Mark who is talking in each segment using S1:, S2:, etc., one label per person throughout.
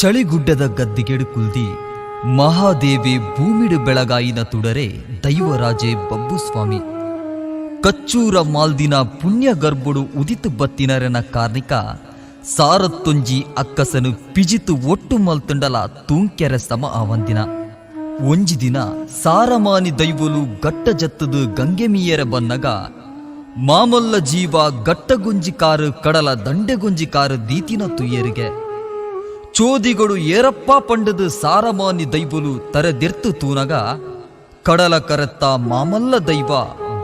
S1: ಚಳಿಗುಡ್ಡದ ಗದ್ದಿಗೆಡು ಕುಲ್ದಿ ಮಹಾದೇವಿ ಭೂಮಿಡು ಬೆಳಗಾಯಿನ ತುಡರೆ ದೈವರಾಜೆ ಬಬ್ಬುಸ್ವಾಮಿ. ಕಚ್ಚೂರ ಮಾಲ್ದಿನ ಪುಣ್ಯ ಗರ್ಭುಡು ಉದಿತು ಬತ್ತಿನರನ ಕಾರ್ನಿಕ ಸಾರತ್ತೊಂಜಿ ಅಕ್ಕಸನು ಪಿಜಿತು ಒಟ್ಟು ಮಲ್ತುಂಡಲ ತೂಂಕೆರೆ ಸಮ ಆವಂದಿನ. ಒಂಜಿ ದಿನ ಸಾರಮಾನಿ ದೈವಲು ಗಟ್ಟ ಜತ್ತದು ಗಂಗೆ ಮೀಯರ ಬನ್ನಗ ಮಾಮಲ್ಲ ಜೀವ ಗಟ್ಟಗುಂಜಿ ಕಾರು ಕಡಲ ದಂಡೆಗುಂಜಿ ಕಾರು ದೀತಿನ ತುಯ್ಯರಿಗೆ. ಚೋದಿಗಳು ಏರಪ್ಪ ಪಂಡದು ಸಾರಮಾನಿ ದೈವಲು ತರದೆರ್ತು ತೂನಗ. ಕಡಲ ಕರೆತ್ತ ಮಾಮಲ್ಲ ದೈವ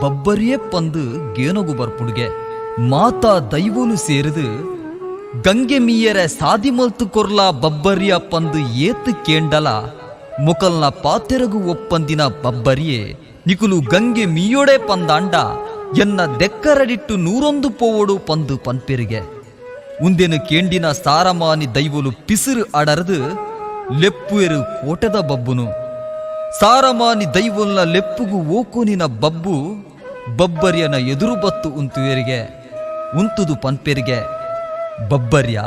S1: ಬಬ್ಬರಿಯೇ ಪಂದು ಗೇನೊಗು ಬರ್ಪುಡ್ಗೆ. ಮಾತಾ ದೈವಲು ಸೇರಿದು, ಗಂಗೆ ಮೀಯರ ಸಾದಿ ಮಲ್ತು ಕೊರ್ಲ ಬಬ್ಬರಿಯ ಪಂದು ಏತು ಕೇಂಡಲ. ಮುಕಲ್ನ ಪಾತೆರಗು ಒಪ್ಪಂದಿನ ಬಬ್ಬರಿಯೇ, ನಿಕುಲು ಗಂಗೆ ಮೀಯೊಡೆ ಪಂದಾಂಡ. ಎನ್ನ ದೆಕ್ಕರಡಿಟ್ಟು ನೂರೊಂದು ಪೋವಡು ಪಂದು ಪನ್ಪೆರಿಗೆ. ಉಂದೆನು ಕೆಂಡಿನ ಸಾರಮಾನಿ ದೈವಲು ಪಿಸಿರು ಅಡರದು ಲೆಪ್ಪುವೆರು ಕೋಟದ ಬಬ್ಬುನು. ಸಾರಮಾನಿ ದೈವಲ್ನ ಲೆಪ್ಪುಗು ಓಕುನಿನ ಬಬ್ಬು ಬಬ್ಬರಿಯನ ಎದುರು ಬತ್ತು ಉಂತುವೆರಿಗೆ, ಉಂತುದು ಪನ್ಪೆರಿಗೆ. ಬಬ್ಬರ್ಯ,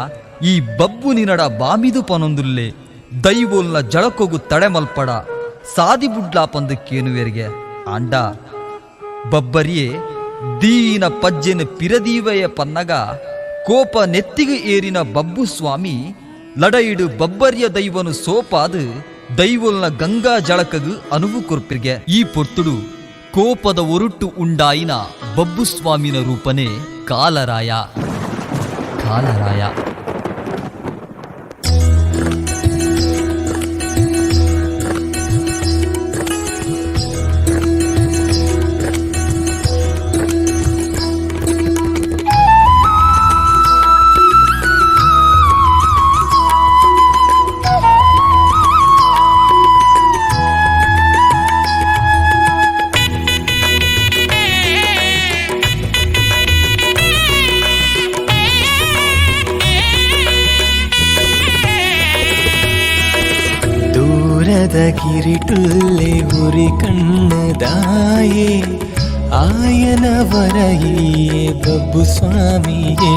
S1: ಈ ಬಬ್ಬು ನಿನಡ ಬಾಮಿದು ಪನೊಂದುಲ್ಲೆ, ದೈವೋಲ್ನ ಜಳಕೊಗು ತಡೆಮಲ್ಪಡ ಸಾದಿ ಬುಡ್ಲಾ ಪಂದು ಕೇನುವೆರಿಗೆ. ಆಂಡ, ಬಬ್ಬರಿಯೇ ದೀನ ಪಜ್ಜೆನ ಪಿರದೀವಯ ಪನ್ನಗ ಕೋಪ ನೆತ್ತಿಗೆ ಏರಿನ ಬಬ್ಬು ಸ್ವಾಮಿ ಲಡಯಿಡು ಬಬ್ಬರ್ಯ ದೈವನು ಸೋಪಾದು ದೈವಲ್ನ ಗಂಗಾ ಜಳಕಗು ಅನುವು ಕೊರ್ಪಿರ್ಗೆ. ಈ ಪೊರ್ತುಡು ಕೋಪದ ಒರುಟ್ಟು ಉಂಡಾಯಿನ ಬಬ್ಬು ಸ್ವಾಮಿನ ರೂಪನೇ ಕಾಲರಾಯ. ಕಾಲರಾಯ.
S2: ದೂರದ ಕಿರಿಟುಲ್ಲೆ ಉರಿ ಕಣ್ಣದಾಯೇ ಆಯನ ವರಹಿಯೇ ಬಬ್ಬು ಸ್ವಾಮಿಯೇ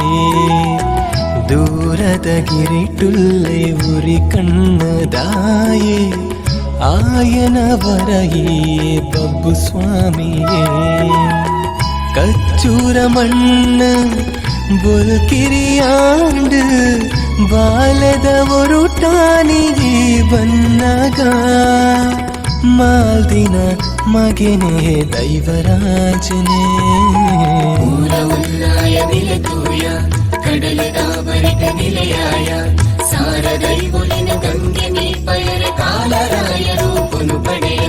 S2: ದೂರದ ಕಿರಿಟುಲ್ಲೆ ಉರಿ ಕಣ್ಣದಾಯೇ ಆಯನ ವರಹಿಯೇ ಬಬ್ಬು ಸ್ವಾಮಿಯೇ ಕಚ್ಚೂರ ಮಣ್ಣು ಬುಲ್ಕಿರಿಯಾಂಡು ಬಾಲದ ಒರುಟಾನಿಗೆ ಬನ್ನಗ ಮಾಲ್ದಿನ ಮಗನೇ ದೈವರಾಜನೇ
S3: ಮೂಲವುಲ್ಲಾಯ ನಿಲತೂಯ ಕಡಲದಾವರಿತ ನಿಲಯಾಯ ಸಾರದೈವೊಲಿನ ಗಂಗೆ ನೀ ಪಯರ ಕಾಲರಾಯ ರೂಪನು ಪಡೆಯ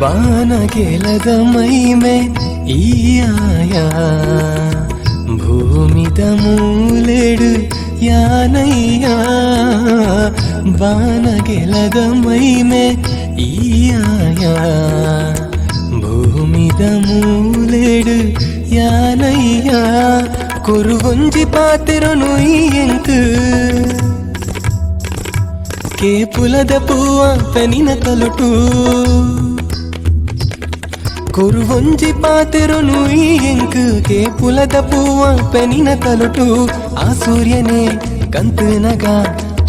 S2: ಬಾನಗೆಲದ ಮೈಮೆ ಈ ಆಯ ಭೂಮಿದ ಮೂಲೆಡು ಯಾನಯ್ಯ ಬಾನಗೆಲದ ಮೈಮೆ ಈ ಆಯ ಭೂಮಿದ ಮೂಲೆಡು ಯಾನಯ್ಯ ಕುರುಗೊಂಜಿ ಪಾತಿರನು ಈ ಎಂತು ಕೇಪುಲದ ಪೂವ ಪೆನಿನ ತಲುಟು కురువొంజి పాతెరును ఇంకు కేపులద పూవ పెనిన తలుటు ఆ సూర్యనే కంతునగా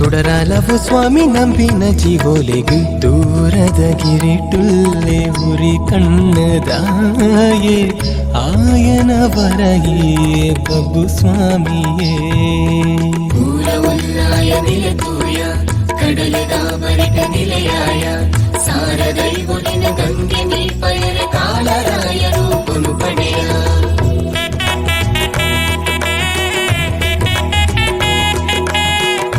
S2: തുടരാലവു സ്വാമി നമ്പിന ജീവോലേക്ക് ദൂരത കിരിട്ടുള്ളേ ഉരി കണ്ണതായേ ആയന പറയേ പ്രഭു സ്വാമിയേ
S3: കടലതാ മരട നിലയായ സാരദൈവ ഗംഗ നീ